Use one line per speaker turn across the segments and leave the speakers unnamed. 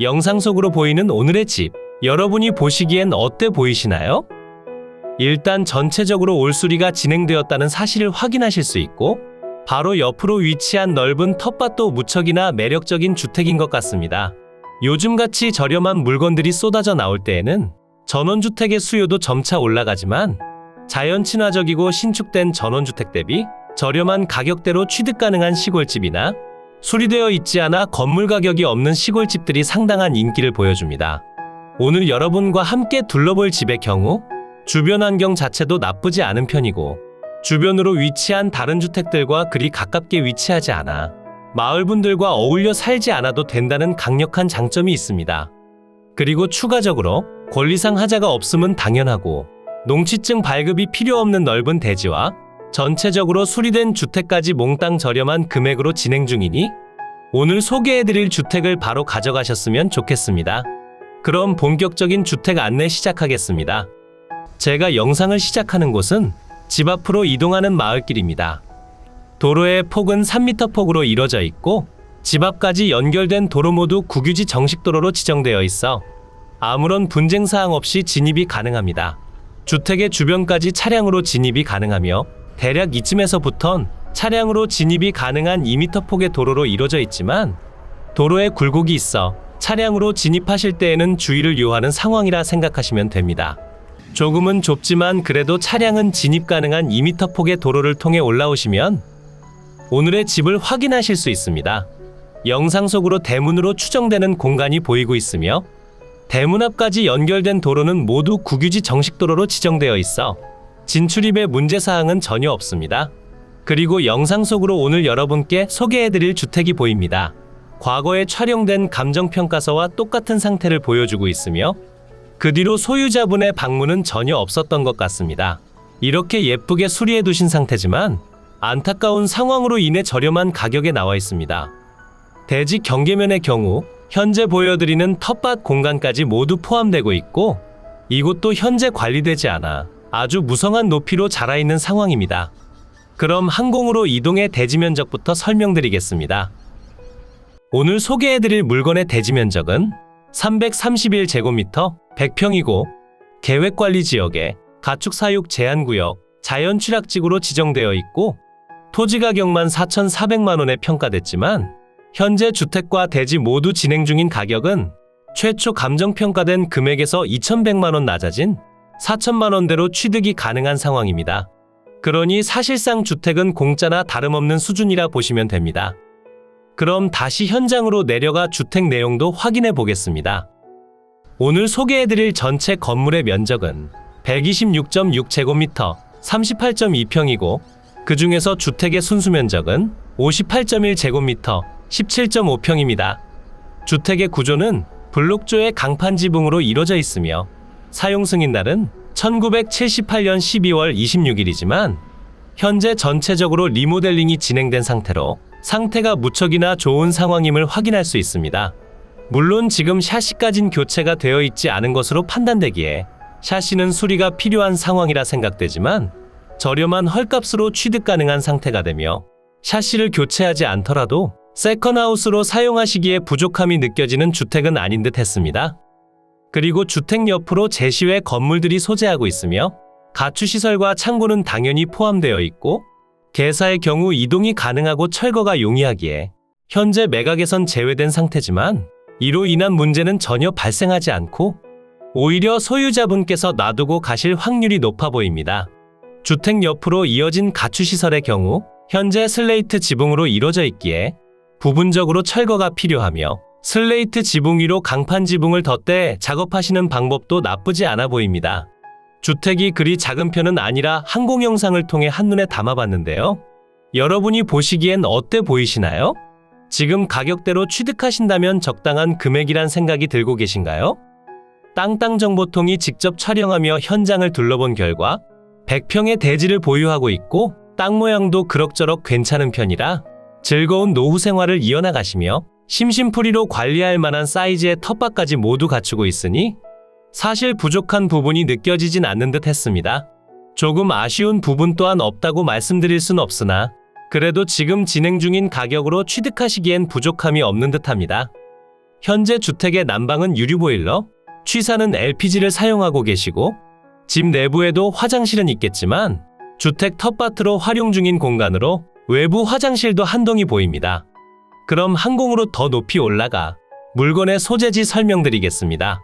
영상 속으로 보이는 오늘의 집, 여러분이 보시기엔 어때 보이시나요? 일단 전체적으로 올수리가 진행되었다는 사실을 확인하실 수 있고, 바로 옆으로 위치한 넓은 텃밭도 무척이나 매력적인 주택인 것 같습니다. 요즘같이 저렴한 물건들이 쏟아져 나올 때에는 전원주택의 수요도 점차 올라가지만 자연 친화적이고 신축된 전원주택 대비 저렴한 가격대로 취득 가능한 시골집이나 수리되어 있지 않아 건물 가격이 없는 시골집들이 상당한 인기를 보여줍니다. 오늘 여러분과 함께 둘러볼 집의 경우 주변 환경 자체도 나쁘지 않은 편이고 주변으로 위치한 다른 주택들과 그리 가깝게 위치하지 않아 마을 분들과 어울려 살지 않아도 된다는 강력한 장점이 있습니다. 그리고 추가적으로 권리상 하자가 없음은 당연하고 농취증 발급이 필요 없는 넓은 대지와 전체적으로 수리된 주택까지 몽땅 저렴한 금액으로 진행 중이니 오늘 소개해드릴 주택을 바로 가져가셨으면 좋겠습니다. 그럼 본격적인 주택 안내 시작하겠습니다. 제가 영상을 시작하는 곳은 집 앞으로 이동하는 마을길입니다. 도로의 폭은 3m 폭으로 이뤄져 있고 집 앞까지 연결된 도로 모두 국유지 정식도로로 지정되어 있어 아무런 분쟁 사항 없이 진입이 가능합니다. 주택의 주변까지 차량으로 진입이 가능하며 대략 이쯤에서부턴 차량으로 진입이 가능한 2m 폭의 도로로 이루어져 있지만 도로에 굴곡이 있어 차량으로 진입하실 때에는 주의를 요하는 상황이라 생각하시면 됩니다. 조금은 좁지만 그래도 차량은 진입 가능한 2m 폭의 도로를 통해 올라오시면 오늘의 집을 확인하실 수 있습니다. 영상 속으로 대문으로 추정되는 공간이 보이고 있으며 대문 앞까지 연결된 도로는 모두 국유지 정식 도로로 지정되어 있어 진출입에 문제 사항은 전혀 없습니다. 그리고 영상 속으로 오늘 여러분께 소개해드릴 주택이 보입니다. 과거에 촬영된 감정평가서와 똑같은 상태를 보여주고 있으며 그 뒤로 소유자분의 방문은 전혀 없었던 것 같습니다. 이렇게 예쁘게 수리해 두신 상태지만 안타까운 상황으로 인해 저렴한 가격에 나와 있습니다. 대지 경계면의 경우 현재 보여드리는 텃밭 공간까지 모두 포함되고 있고 이곳도 현재 관리되지 않아 아주 무성한 높이로 자라 있는 상황입니다. 그럼 항공으로 이동의 대지 면적부터 설명드리겠습니다. 오늘 소개해드릴 물건의 대지 면적은 331제곱미터 100평이고 계획관리 지역에 가축 사육 제한 구역 자연 취락지구로 지정되어 있고 토지 가격만 4,400만 원에 평가됐지만 현재 주택과 대지 모두 진행 중인 가격은 최초 감정평가된 금액에서 2,100만 원 낮아진 4천만 원대로 취득이 가능한 상황입니다. 그러니 사실상 주택은 공짜나 다름없는 수준이라 보시면 됩니다. 그럼 다시 현장으로 내려가 주택 내용도 확인해 보겠습니다. 오늘 소개해드릴 전체 건물의 면적은 126.6제곱미터 38.2평이고 그 중에서 주택의 순수 면적은 58.1제곱미터 17.5평입니다. 주택의 구조는 블록조의 강판 지붕으로 이루어져 있으며 사용 승인 날은 1978년 12월 26일이지만 현재 전체적으로 리모델링이 진행된 상태로 상태가 무척이나 좋은 상황임을 확인할 수 있습니다. 물론 지금 샤시까진 교체가 되어 있지 않은 것으로 판단되기에 샤시는 수리가 필요한 상황이라 생각되지만 저렴한 헐값으로 취득 가능한 상태가 되며 샤시를 교체하지 않더라도 세컨하우스로 사용하시기에 부족함이 느껴지는 주택은 아닌 듯 했습니다. 그리고 주택 옆으로 제시외 건물들이 소재하고 있으며 가축시설과 창고는 당연히 포함되어 있고 개사의 경우 이동이 가능하고 철거가 용이하기에 현재 매각에선 제외된 상태지만 이로 인한 문제는 전혀 발생하지 않고 오히려 소유자분께서 놔두고 가실 확률이 높아 보입니다. 주택 옆으로 이어진 가축시설의 경우 현재 슬레이트 지붕으로 이루어져 있기에 부분적으로 철거가 필요하며 슬레이트 지붕 위로 강판 지붕을 덧대 작업하시는 방법도 나쁘지 않아 보입니다. 주택이 그리 작은 편은 아니라 항공 영상을 통해 한눈에 담아봤는데요. 여러분이 보시기엔 어때 보이시나요? 지금 가격대로 취득하신다면 적당한 금액이란 생각이 들고 계신가요? 땅땅 정보통이 직접 촬영하며 현장을 둘러본 결과 100평의 대지를 보유하고 있고 땅 모양도 그럭저럭 괜찮은 편이라 즐거운 노후 생활을 이어나가시며 심심풀이로 관리할 만한 사이즈의 텃밭까지 모두 갖추고 있으니 사실 부족한 부분이 느껴지진 않는 듯 했습니다. 조금 아쉬운 부분 또한 없다고 말씀드릴 순 없으나 그래도 지금 진행 중인 가격으로 취득하시기엔 부족함이 없는 듯 합니다. 현재 주택의 난방은 유류 보일러, 취사는 LPG를 사용하고 계시고 집 내부에도 화장실은 있겠지만 주택 텃밭으로 활용 중인 공간으로 외부 화장실도 한 동이 보입니다. 그럼 항공으로 더 높이 올라가 물건의 소재지 설명드리겠습니다.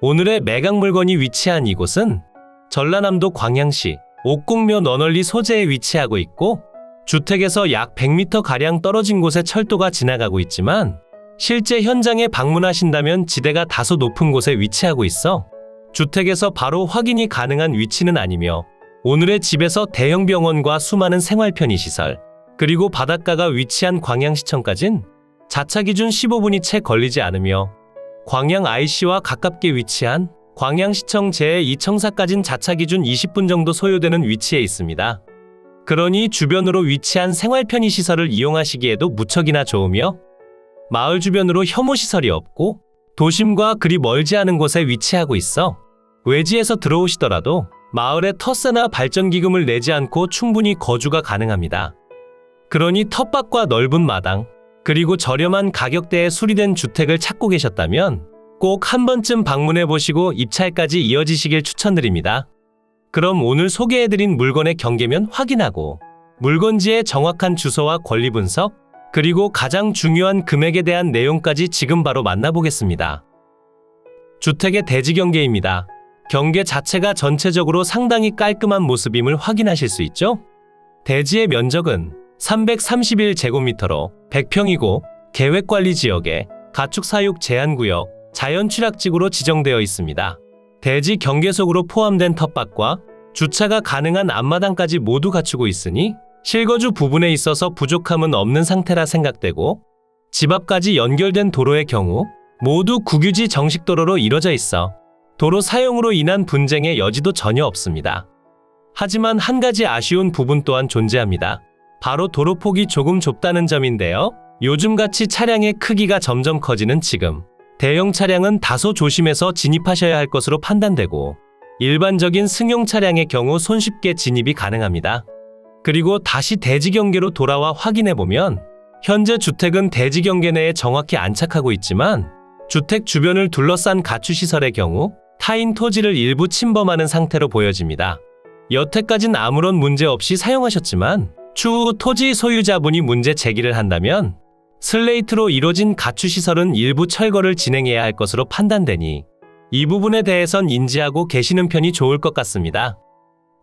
오늘의 매각 물건이 위치한 이곳은 전라남도 광양시 옥곡묘 너널리 소재에 위치하고 있고 주택에서 약 100m 가량 떨어진 곳에 철도가 지나가고 있지만 실제 현장에 방문하신다면 지대가 다소 높은 곳에 위치하고 있어 주택에서 바로 확인이 가능한 위치는 아니며 오늘의 집에서 대형 병원과 수많은 생활 편의 시설 그리고 바닷가가 위치한 광양시청까진 자차 기준 15분이 채 걸리지 않으며 광양 IC와 가깝게 위치한 광양시청 제2청사까진 자차 기준 20분 정도 소요되는 위치에 있습니다. 그러니 주변으로 위치한 생활 편의 시설을 이용하시기에도 무척이나 좋으며 마을 주변으로 혐오 시설이 없고 도심과 그리 멀지 않은 곳에 위치하고 있어 외지에서 들어오시더라도 마을에 터세나 발전기금을 내지 않고 충분히 거주가 가능합니다. 그러니 텃밭과 넓은 마당, 그리고 저렴한 가격대에 수리된 주택을 찾고 계셨다면 꼭 한 번쯤 방문해 보시고 입찰까지 이어지시길 추천드립니다. 그럼 오늘 소개해드린 물건의 경계면 확인하고 물건지의 정확한 주소와 권리 분석, 그리고 가장 중요한 금액에 대한 내용까지 지금 바로 만나보겠습니다. 주택의 대지 경계입니다. 경계 자체가 전체적으로 상당히 깔끔한 모습임을 확인하실 수 있죠? 대지의 면적은 331제곱미터로 100평이고 계획관리 지역에 가축 사육 제한구역, 자연 취락지구로 지정되어 있습니다. 대지 경계 속으로 포함된 텃밭과 주차가 가능한 앞마당까지 모두 갖추고 있으니 실거주 부분에 있어서 부족함은 없는 상태라 생각되고 집 앞까지 연결된 도로의 경우 모두 국유지 정식도로로 이뤄져 있어 도로 사용으로 인한 분쟁의 여지도 전혀 없습니다. 하지만 한 가지 아쉬운 부분 또한 존재합니다. 바로 도로폭이 조금 좁다는 점인데요. 요즘같이 차량의 크기가 점점 커지는 지금 대형 차량은 다소 조심해서 진입하셔야 할 것으로 판단되고 일반적인 승용 차량의 경우 손쉽게 진입이 가능합니다. 그리고 다시 대지 경계로 돌아와 확인해 보면 현재 주택은 대지 경계 내에 정확히 안착하고 있지만 주택 주변을 둘러싼 가축 시설의 경우 타인 토지를 일부 침범하는 상태로 보여집니다. 여태까진 아무런 문제 없이 사용하셨지만 추후 토지 소유자분이 문제 제기를 한다면 슬레이트로 이뤄진 가축 시설은 일부 철거를 진행해야 할 것으로 판단되니 이 부분에 대해선 인지하고 계시는 편이 좋을 것 같습니다.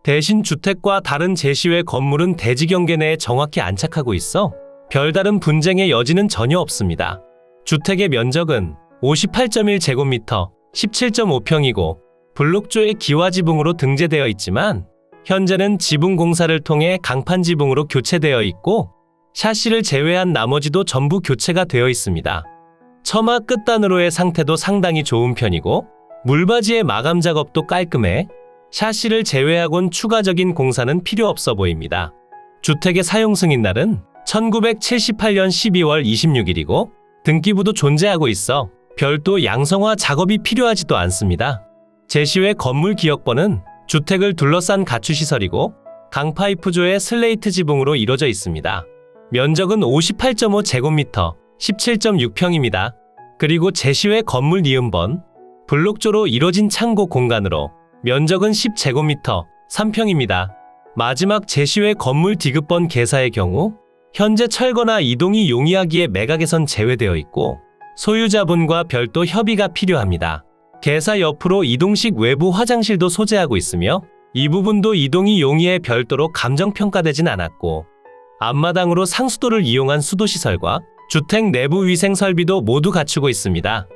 대신 주택과 다른 제시외 건물은 대지 경계 내에 정확히 안착하고 있어 별다른 분쟁의 여지는 전혀 없습니다. 주택의 면적은 58.1제곱미터, 17.5평이고 블록조의 기와 지붕으로 등재되어 있지만 현재는 지붕 공사를 통해 강판 지붕으로 교체되어 있고 샤시를 제외한 나머지도 전부 교체가 되어 있습니다. 처마 끝단으로의 상태도 상당히 좋은 편이고 물바지의 마감 작업도 깔끔해 샤시를 제외하곤 추가적인 공사는 필요 없어 보입니다. 주택의 사용 승인 날은 1978년 12월 26일이고 등기부도 존재하고 있어 별도 양성화 작업이 필요하지도 않습니다. 제시외 건물 기역번은 주택을 둘러싼 가축시설이고 강파이프조의 슬레이트 지붕으로 이루어져 있습니다. 면적은 58.5제곱미터, 17.6평입니다. 그리고 제시외 건물 니은번, 블록조로 이뤄진 창고 공간으로 면적은 10제곱미터, 3평입니다. 마지막 제시외 건물 디귿번 개사의 경우 현재 철거나 이동이 용이하기에 매각에선 제외되어 있고 소유자분과 별도 협의가 필요합니다. 개사 옆으로 이동식 외부 화장실도 소재하고 있으며 이 부분도 이동이 용이해 별도로 감정평가되진 않았고 앞마당으로 상수도를 이용한 수도시설과 주택 내부 위생 설비도 모두 갖추고 있습니다.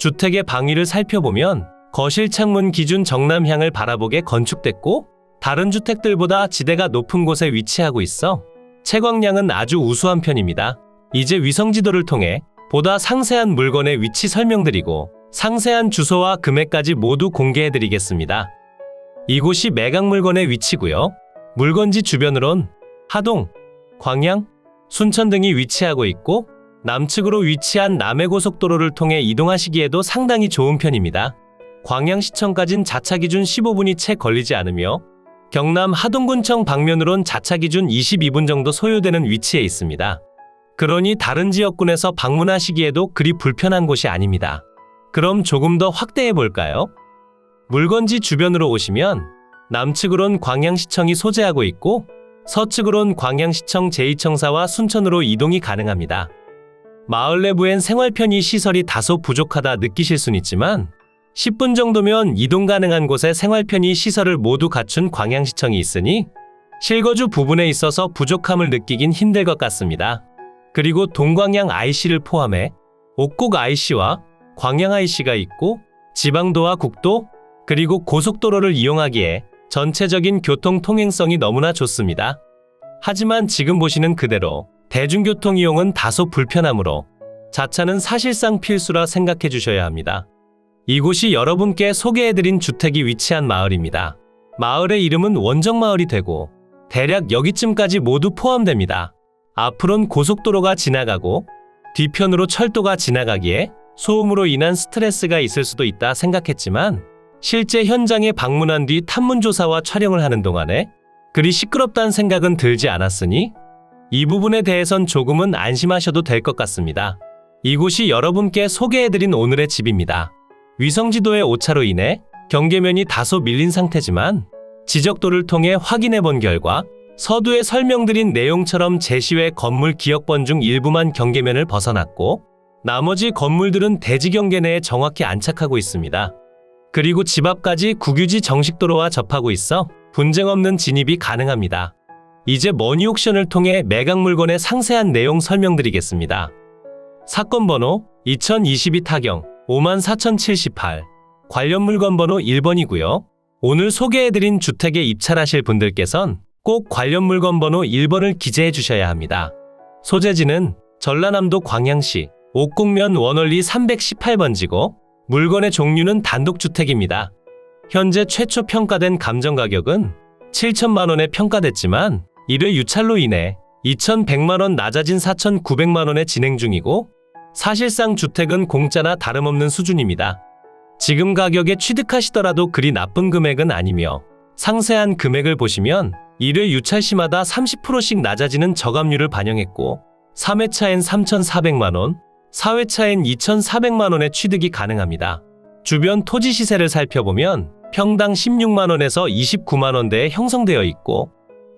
주택의 방위를 살펴보면 거실 창문 기준 정남향을 바라보게 건축됐고 다른 주택들보다 지대가 높은 곳에 위치하고 있어 채광량은 아주 우수한 편입니다. 이제 위성지도를 통해 보다 상세한 물건의 위치 설명드리고 상세한 주소와 금액까지 모두 공개해드리겠습니다. 이곳이 매각 물건의 위치고요. 물건지 주변으론 하동, 광양, 순천 등이 위치하고 있고 남측으로 위치한 남해고속도로를 통해 이동하시기에도 상당히 좋은 편입니다. 광양시청까진 자차 기준 15분이 채 걸리지 않으며 경남 하동군청 방면으론 자차 기준 22분 정도 소요되는 위치에 있습니다. 그러니 다른 지역군에서 방문하시기에도 그리 불편한 곳이 아닙니다. 그럼 조금 더 확대해 볼까요? 물건지 주변으로 오시면 남측으론 광양시청이 소재하고 있고 서측으론 광양시청 제2청사와 순천으로 이동이 가능합니다. 마을 내부엔 생활 편의 시설이 다소 부족하다 느끼실 순 있지만 10분 정도면 이동 가능한 곳에 생활 편의 시설을 모두 갖춘 광양시청이 있으니 실거주 부분에 있어서 부족함을 느끼긴 힘들 것 같습니다. 그리고 동광양 IC를 포함해 옥곡 IC와 광양 IC가 있고 지방도와 국도 그리고 고속도로를 이용하기에 전체적인 교통 통행성이 너무나 좋습니다. 하지만 지금 보시는 그대로 대중교통 이용은 다소 불편하므로 자차는 사실상 필수라 생각해 주셔야 합니다. 이곳이 여러분께 소개해드린 주택이 위치한 마을입니다. 마을의 이름은 원정마을이 되고 대략 여기쯤까지 모두 포함됩니다. 앞으론 고속도로가 지나가고 뒤편으로 철도가 지나가기에 소음으로 인한 스트레스가 있을 수도 있다 생각했지만 실제 현장에 방문한 뒤 탐문조사와 촬영을 하는 동안에 그리 시끄럽다는 생각은 들지 않았으니 이 부분에 대해선 조금은 안심하셔도 될 것 같습니다. 이곳이 여러분께 소개해드린 오늘의 집입니다. 위성지도의 오차로 인해 경계면이 다소 밀린 상태지만 지적도를 통해 확인해 본 결과 서두에 설명드린 내용처럼 제시외 건물 기역번 중 일부만 경계면을 벗어났고 나머지 건물들은 대지 경계 내에 정확히 안착하고 있습니다. 그리고 집 앞까지 국유지 정식도로와 접하고 있어 분쟁 없는 진입이 가능합니다. 이제 머니 옥션을 통해 매각 물건의 상세한 내용 설명드리겠습니다. 사건 번호 2022 타경 54,078 관련 물건 번호 1번이고요. 오늘 소개해드린 주택에 입찰하실 분들께선 꼭 관련 물건 번호 1번을 기재해 주셔야 합니다. 소재지는 전라남도 광양시 옥곡면 원월리 318번지고 물건의 종류는 단독주택입니다. 현재 최초 평가된 감정 가격은 7천만 원에 평가됐지만 1회 유찰로 인해 2,100만 원 낮아진 4,900만 원에 진행 중이고 사실상 주택은 공짜나 다름없는 수준입니다. 지금 가격에 취득하시더라도 그리 나쁜 금액은 아니며 상세한 금액을 보시면 1회 유찰 시마다 30%씩 낮아지는 저감률을 반영했고 3회차엔 3,400만 원, 4회차엔 2,400만 원의 취득이 가능합니다. 주변 토지 시세를 살펴보면 평당 16만 원에서 29만 원대에 형성되어 있고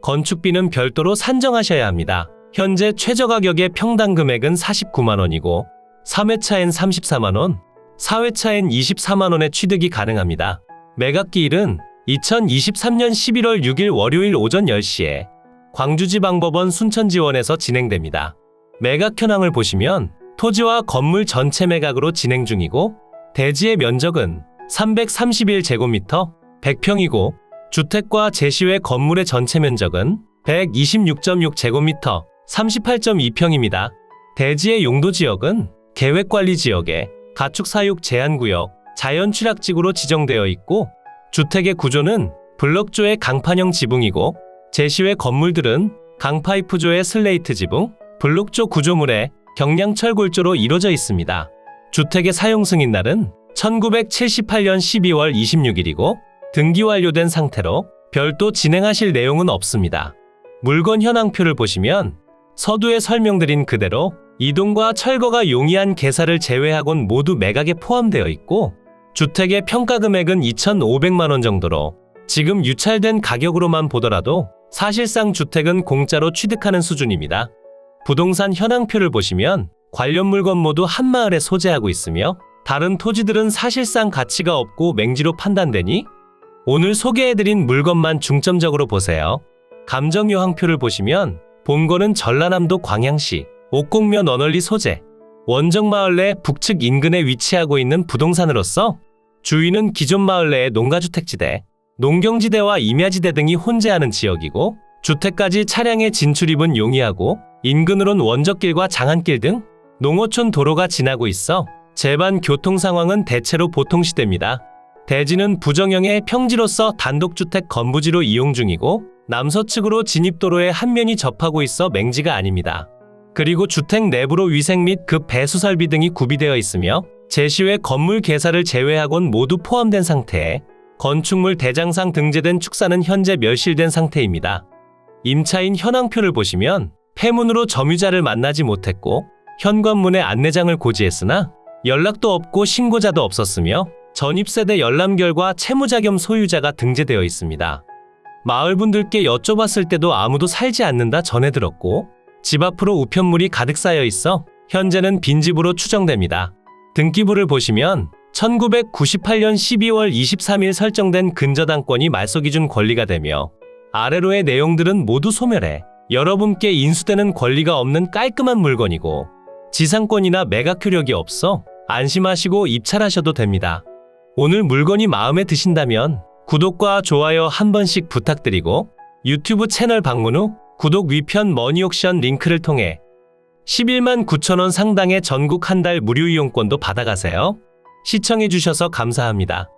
건축비는 별도로 산정하셔야 합니다. 현재 최저 가격의 평당 금액은 49만 원이고 3회차엔 34만 원, 4회차엔 24만 원의 취득이 가능합니다. 매각기일은 2023년 11월 6일 월요일 오전 10시에 광주지방법원 순천지원에서 진행됩니다. 매각 현황을 보시면 토지와 건물 전체 매각으로 진행 중이고 대지의 면적은 331제곱미터 100평이고 주택과 제시외 건물의 전체 면적은 126.6제곱미터 38.2평입니다. 대지의 용도 지역은 계획관리 지역에 가축 사육 제한 구역, 자연 취락지구로 지정되어 있고 주택의 구조는 블럭조의 강판형 지붕이고 제시외 건물들은 강파이프조의 슬레이트 지붕, 블록조 구조물에 경량철 골조로 이루어져 있습니다. 주택의 사용 승인 날은 1978년 12월 26일이고 등기 완료된 상태로 별도 진행하실 내용은 없습니다. 물건 현황표를 보시면 서두에 설명드린 그대로 이동과 철거가 용이한 개사를 제외하곤 모두 매각에 포함되어 있고 주택의 평가 금액은 2,500만 원 정도로 지금 유찰된 가격으로만 보더라도 사실상 주택은 공짜로 취득하는 수준입니다. 부동산 현황표를 보시면 관련 물건 모두 한 마을에 소재하고 있으며 다른 토지들은 사실상 가치가 없고 맹지로 판단되니 오늘 소개해드린 물건만 중점적으로 보세요. 감정 요항표를 보시면 본거는 전라남도 광양시 옥곡면 언월리 소재 원정마을 내 북측 인근에 위치하고 있는 부동산으로서 주위는 기존 마을 내의 농가주택지대, 농경지대와 임야지대 등이 혼재하는 지역이고 주택까지 차량의 진출입은 용이하고 인근으론 원적길과 장안길 등 농어촌 도로가 지나고 있어 제반 교통 상황은 대체로 보통 시대입니다. 대지는 부정형의 평지로서 단독주택 건부지로 이용 중이고 남서측으로 진입도로에 한 면이 접하고 있어 맹지가 아닙니다. 그리고 주택 내부로 위생 및 급 배수 설비 등이 구비되어 있으며 제시외 건물 개사를 제외하곤 모두 포함된 상태에 건축물 대장상 등재된 축사는 현재 멸실된 상태입니다. 임차인 현황표를 보시면 폐문으로 점유자를 만나지 못했고 현관문에 안내장을 고지했으나 연락도 없고 신고자도 없었으며 전입세대 열람 결과 채무자 겸 소유자가 등재되어 있습니다. 마을 분들께 여쭤봤을 때도 아무도 살지 않는다 전해 들었고 집 앞으로 우편물이 가득 쌓여 있어 현재는 빈집으로 추정됩니다. 등기부를 보시면 1998년 12월 23일 설정된 근저당권이 말소 기준 권리가 되며 아래로의 내용들은 모두 소멸해 여러분께 인수되는 권리가 없는 깔끔한 물건이고 지상권이나 매각 효력이 없어 안심하시고 입찰하셔도 됩니다. 오늘 물건이 마음에 드신다면 구독과 좋아요 한 번씩 부탁드리고 유튜브 채널 방문 후 구독 위편 머니옥션 링크를 통해 11만 9천원 상당의 전국 한 달 무료 이용권도 받아가세요. 시청해주셔서 감사합니다.